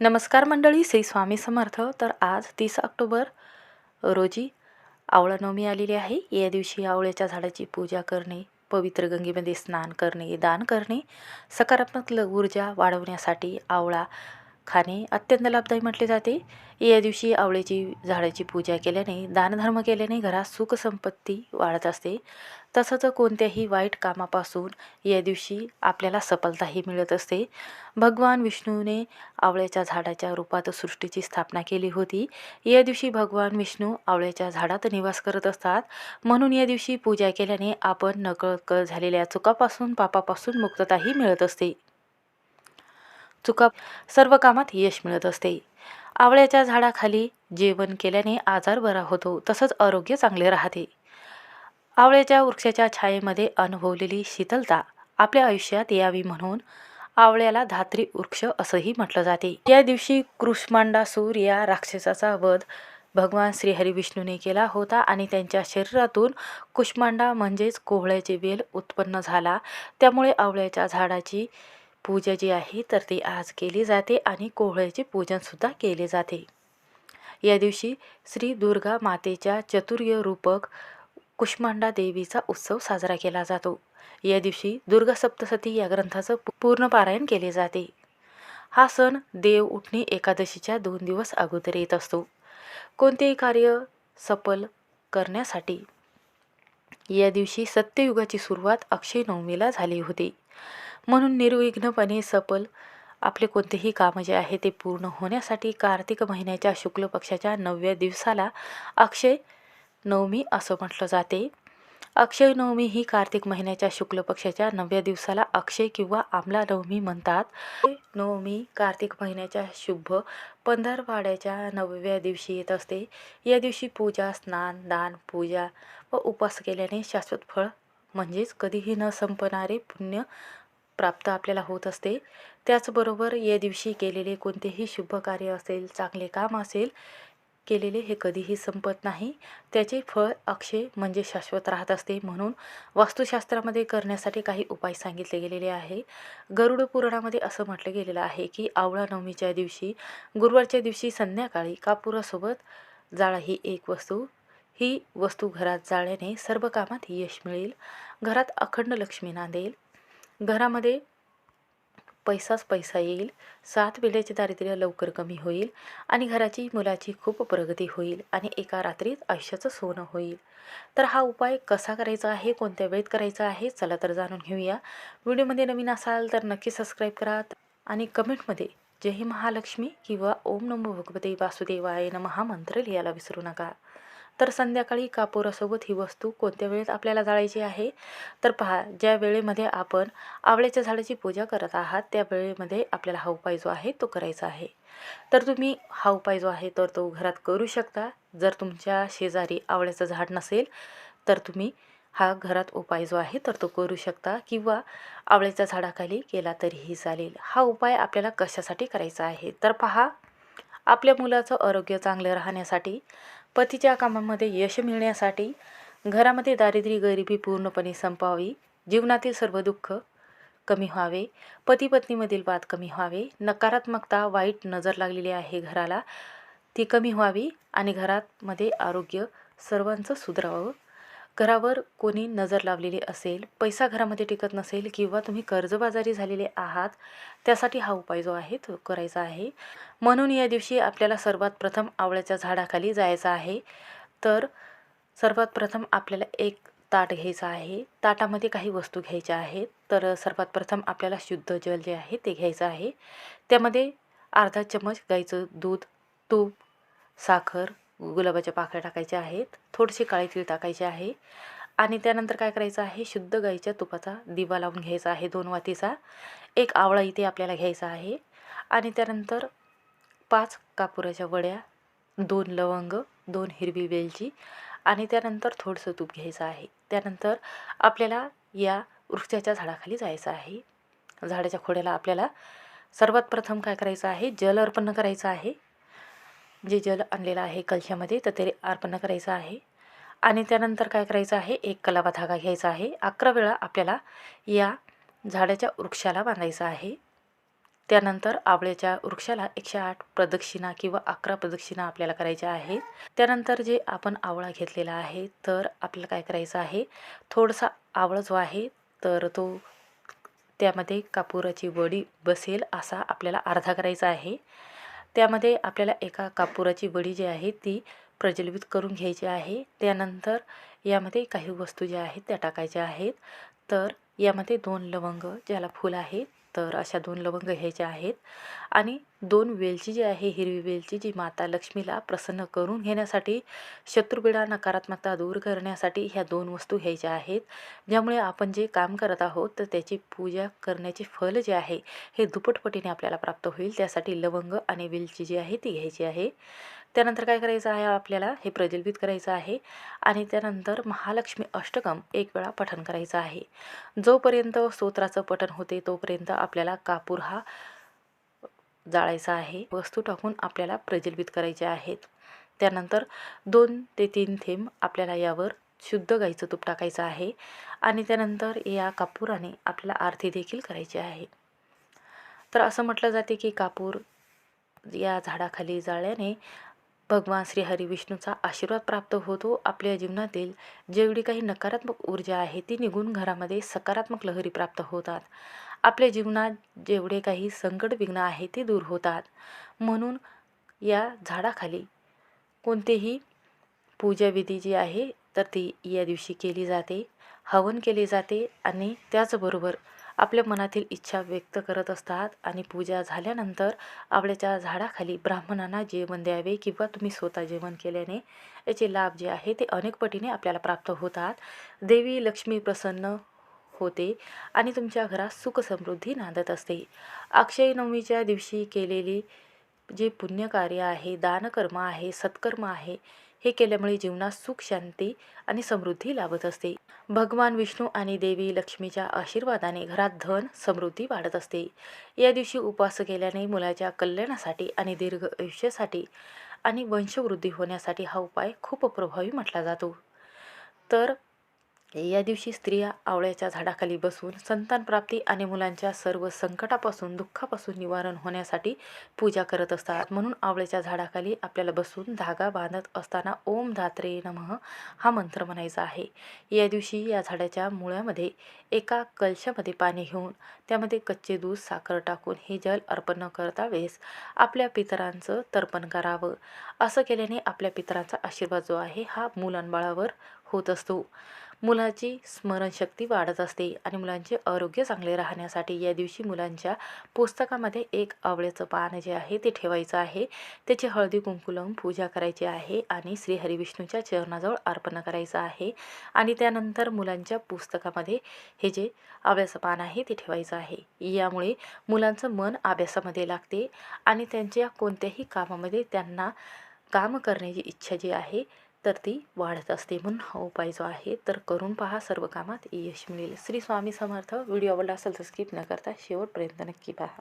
नमस्कार मंडळी श्री स्वामी समर्थ. तर आज तीस ऑक्टोबर रोजी आवळा नवमी आलेली आहे. या दिवशी आवळ्याच्या झाडाची पूजा करणे पवित्र गंगेमध्ये स्नान करणे दान करणे सकारात्मक ल ऊर्जा वाढवण्यासाठी आवळा खाणे अत्यंत लाभदायी म्हटले जाते. या दिवशी आवळ्याची झाडाची पूजा केल्याने दानधर्म केल्याने घरात सुखसंपत्ती वाढत असते. तसंच कोणत्याही वाईट कामापासून या दिवशी आपल्याला सफलताही मिळत असते. भगवान विष्णूने आवळ्याच्या झाडाच्या रूपात सृष्टीची स्थापना केली होती. या दिवशी भगवान विष्णू आवळ्याच्या झाडात निवास करत असतात. म्हणून या दिवशी पूजा केल्याने आपण नकळत झालेल्या चुकापासून पापापासून मुक्तताही मिळत असते. चुका सर्व कामात यश मिळत असते. आवळ्याच्या झाडाखाली जेवण केल्याने आजार बरा होतो तसंच आरोग्य चांगले राहते. आवळ्याच्या वृक्षाच्या छायेमध्ये अनुभवलेली शीतलता आपल्या आयुष्यात यावी म्हणून आवळ्याला धात्री वृक्ष असंही म्हटलं जाते. या दिवशी कृष्मांडासूर या राक्षसाचा वध भगवान श्रीहरी विष्णूने केला होता आणि त्यांच्या शरीरातून कुष्मांडा म्हणजेच कोहळ्याचे वेल उत्पन्न झाला. त्यामुळे आवळ्याच्या झाडाची पूजा जी आहे तर ती आज केली जाते आणि कोहळ्याचे पूजनसुद्धा केले जाते. या दिवशी श्री दुर्गा मातेच्या चतुर्य रूपक कुष्मांडा देवीचा उत्सव साजरा केला जातो. या दिवशी दुर्गा सप्तसती या ग्रंथाचं पूर्ण पारायण केले जाते. हा सण देव उठणी एकादशीच्या दोन दिवस अगोदर येत असतो. कोणतेही कार्य सफल करण्यासाठी. या दिवशी सत्ययुगाची सुरुवात अक्षय नवमीला झाली होती. म्हणून निर्विघ्नपणे सफल आपले कोणतेही काम जे आहे ते पूर्ण होण्यासाठी कार्तिक महिन्याच्या शुक्ल पक्षाच्या नवव्या दिवसाला अक्षय नवमी असं म्हटलं जाते. अक्षय नवमी ही कार्तिक महिन्याच्या शुक्ल पक्षाच्या नवव्या दिवसाला अक्षय किंवा आमला नवमी म्हणतात. नवमी कार्तिक महिन्याच्या शुभ पंधरवाड्याच्या नवव्या दिवशी येत असते. या दिवशी पूजा स्नान दान पूजा व उपास केल्याने शाश्वत फळ म्हणजेच कधीही न संपणारे पुण्य प्राप्त आपल्याला होत असते. त्याचबरोबर या दिवशी केलेले कोणतेही शुभ कार्य असेल चांगले काम असेल केलेले हे कधीही संपत नाही. त्याचे फळ अक्षय म्हणजे शाश्वत राहत असते म्हणून वास्तुशास्त्रामध्ये करण्यासाठी काही उपाय सांगितले गेलेले आहे. गरुड पुराणामध्ये असं म्हटलं गेलेलं आहे की आवळा नवमीच्या दिवशी गुरुवारच्या दिवशी संध्याकाळी कापुरासोबत जाळा ही एक वस्तू. ही वस्तू घरात जाळल्याने सर्व कामात यश मिळेल. घरात अखंड लक्ष्मी नांदेल. घरामध्ये पैसाच पैसा येईल. सात वेळेचे दारिद्र्य लवकर कमी होईल आणि घराची मुलाची खूप प्रगती होईल आणि एका रात्रीत आयुष्याचं सोनं होईल. तर हा उपाय कसा करायचा आहे? कोणत्या वेळेत करायचा आहे? चला तर जाणून घेऊया. व्हिडिओमध्ये नवीन असाल तर नक्की सबस्क्राईब करा आणि कमेंटमध्ये जय महालक्ष्मी किंवा ओम नमो भगवते वासुदेवाय नम हा मंत्र लिहायला विसरू नका. तर संध्याकाळी कापुरासोबत ही वस्तू कोणत्या वेळेत आपल्याला जाळायची आहे? तर पहा ज्या वेळेमध्ये आपण आवळ्याच्या झाडाची पूजा करत आहात त्या वेळेमध्ये आपल्याला हा उपाय जो आहे तो करायचा आहे. तर तुम्ही हा उपाय जो आहे तर तो घरात करू शकता. जर तुमच्या शेजारी आवळ्याचं झाड नसेल तर तुम्ही हा घरात उपाय जो आहे तर तो करू शकता. किंवा आवळ्याच्या झाडाखाली केला तरीही चालेल. हा उपाय आपल्याला कशासाठी करायचा आहे? तर पहा आपल्या मुलाचं आरोग्य चांगलं राहण्यासाठी पतीच्या कामामध्ये यश मिळण्यासाठी घरामध्ये दारिद्र्य गरिबी पूर्णपणे संपावी. जीवनातील सर्व दुःख कमी व्हावे. पती पत्नीमधील वाद कमी व्हावे. नकारात्मकता वाईट नजर लागलेली आहे घराला. ती कमी व्हावी आणि घरामध्ये आरोग्य सर्वांचं सुधरावं. घरावर कोणी नजर लावलेली असेल पैसा घरामध्ये टिकत नसेल किंवा तुम्ही कर्जबाजारी झालेले आहात त्यासाठी हा उपाय जो आहे तो करायचा आहे. म्हणून या दिवशी आपल्याला सर्वात प्रथम आवळ्याच्या झाडाखाली जायचं आहे. तर सर्वात प्रथम आपल्याला एक ताट घ्यायचं आहे. ताटामध्ये काही वस्तू घ्यायच्या आहेत. तर सर्वात प्रथम आपल्याला शुद्ध जल जे आहे ते घ्यायचं आहे. त्यामध्ये अर्धा चमच गाईचं दूध तूप साखर गुलाबाच्या पाकळ्या टाकायच्या आहेत. थोडेसे काळे तीळ टाकायचे आहे. आणि त्यानंतर काय करायचं आहे? शुद्ध गाईच्या तुपाचा दिवा लावून घ्यायचा आहे दोन वातीचा. एक आवळा इथे आपल्याला घ्यायचा आहे. आणि त्यानंतर पाच कापुराच्या वड्या दोन लवंग दोन हिरवी वेलची आणि त्यानंतर थोडंसं तूप घ्यायचं आहे. त्यानंतर आपल्याला या वृक्षाच्या झाडाखाली जायचं आहे. झाडाच्या खोड्याला आपल्याला सर्वात प्रथम काय करायचं आहे? जल अर्पण करायचं आहे. जे जल आणलेलं आहे कलशामध्ये तर ते अर्पण करायचं आहे. आणि त्यानंतर काय करायचं आहे? एक कलावा धागा घ्यायचा आहे. अकरा वेळा आपल्याला या झाडाच्या वृक्षाला बांधायचा आहे. त्यानंतर आवळ्याच्या वृक्षाला एकशे आठ प्रदक्षिणा किंवा अकरा प्रदक्षिणा आपल्याला करायच्या आहेत. त्यानंतर जे आपण आवळा घेतलेला आहे तर आपल्याला काय करायचं आहे? थोडासा आवळा जो आहे तर तो त्यामध्ये कापुराची वडी बसेल असा आपल्याला अर्धा करायचा आहे. त्यामध्ये आपल्याला एका कापुराची वडी जी आहे ती प्रज्वलित करून घ्यायची आहे. त्यानंतर यामध्ये काही वस्तू ज्या आहेत त्या टाकायच्या आहेत. तर यामध्ये दोन लवंग ज्याला फूल आहे तर अशा दोन लवंग घ्यायच्या आहेत. आणि दोन वेलची जी आहे हिरवी वेलची जी माता लक्ष्मीला प्रसन्न करून घेण्यासाठी शत्रुपीडा नकारात्मकता दूर करण्यासाठी ह्या दोन वस्तू घ्यायच्या आहेत. ज्यामुळे आपण जे काम करत आहोत तर त्याची पूजा करण्याचे फल जे आहे हे दुप्पटपटीने आपल्याला प्राप्त होईल. त्यासाठी लवंग आणि वेलची जी आहे ती घ्यायची आहे. त्यानंतर काय करायचं आहे आपल्याला? हे प्रज्वलित करायचं आहे. आणि त्यानंतर महालक्ष्मी अष्टकम एक वेळा पठण करायचं आहे. जोपर्यंत स्तोत्राचं पठण होते तोपर्यंत आपल्याला कापूर हा जाळायचा आहे. वस्तू टाकून आपल्याला प्रज्वलित करायचे आहेत. त्यानंतर दोन ते तीन थेंब आपल्याला यावर शुद्ध गाईचं तूप टाकायचं आहे. आणि त्यानंतर या कापूराने आपल्याला आरती देखील करायची आहे. तर असं म्हटलं जाते की कापूर या झाडाखाली जाळल्याने भगवान श्री हरी विष्णूचा आशीर्वाद प्राप्त होतो आपल्या जीवनातील. जेवढी काही नकारात्मक ऊर्जा आहे ती निघून घरामध्ये सकारात्मक लहरी प्राप्त होतात. आपल्या जीवनात जेवढे काही संकट विघ्न आहे ते दूर होतात. म्हणून या झाडाखाली कोणतेही पूजाविधी जी आहे तर ती या दिवशी केली जाते. हवन केले जाते आणि त्याचबरोबर आपल्या मनातील इच्छा व्यक्त करत असतात आणि पूजा झाल्यानंतर आवळ्याच्या झाडाखाली ब्राह्मणांना जेवण द्यावे किंवा तुम्ही स्वतः जेवण केल्याने याचे लाभ जे आहे ते अनेक पटीने आपल्याला प्राप्त होतात. देवी लक्ष्मी प्रसन्न होते आणि तुमच्या घरात सुख समृद्धी नांदत असते. अक्षय नवमीच्या दिवशी केलेली जे पुण्यकार्य आहे दानकर्म आहे सत्कर्म आहे हे केल्यामुळे जीवनात सुख शांती आणि समृद्धी लाभत असते. भगवान विष्णू आणि देवी लक्ष्मीच्या आशीर्वादाने घरात धन समृद्धी वाढत असते. या दिवशी उपवास केल्याने मुलाच्या कल्याणासाठी आणि दीर्घ आयुष्यासाठी आणि वंशवृद्धी होण्यासाठी हा उपाय खूप प्रभावी म्हटला जातो. तर या दिवशी स्त्रिया आवळ्याच्या झाडाखाली बसून संतानप्राप्ती आणि मुलांच्या सर्व संकटापासून दुःखापासून निवारण होण्यासाठी पूजा करत असतात. म्हणून आवळ्याच्या झाडाखाली आपल्याला बसून धागा बांधत असताना ओम धात्रे नमः हा मंत्र म्हणायचा आहे. या दिवशी या झाडाच्या मुळ्यामध्ये एका कलशामध्ये पाणी घेऊन त्यामध्ये कच्चे दूध साखर टाकून हे जल अर्पण न करता वेळेस आपल्या पितरांचं तर्पण करावं. असं केल्याने आपल्या पितरांचा आशीर्वाद जो आहे हा मुलांबाळावर होत असतो. मुलाची स्मरणशक्ती वाढत असते आणि मुलांचे आरोग्य चांगले राहण्यासाठी या दिवशी मुलांच्या पुस्तकामध्ये एक आवळ्याचं पान जे आहे ते ठेवायचं आहे. त्याची हळदी कुंकू लावून पूजा करायची आहे आणि श्री हरिविष्णूच्या चरणाजवळ अर्पण करायचं आहे. आणि त्यानंतर मुलांच्या पुस्तकामध्ये हे जे आवळ्याचं पान आहे ते ठेवायचं आहे. यामुळे मुलांचं मन अभ्यासामध्ये लागते आणि त्यांच्या कोणत्याही कामामध्ये त्यांना काम करण्याची इच्छा जी आहे तर ती वाढत असते म्हणून हा उपाय जो आहे तर करून पहा सर्व कामात. यश मिळेल. श्री स्वामी समर्थ. व्हिडिओ आवडला असेल तर स्किप न करता शेवटपर्यंत नक्की पहा.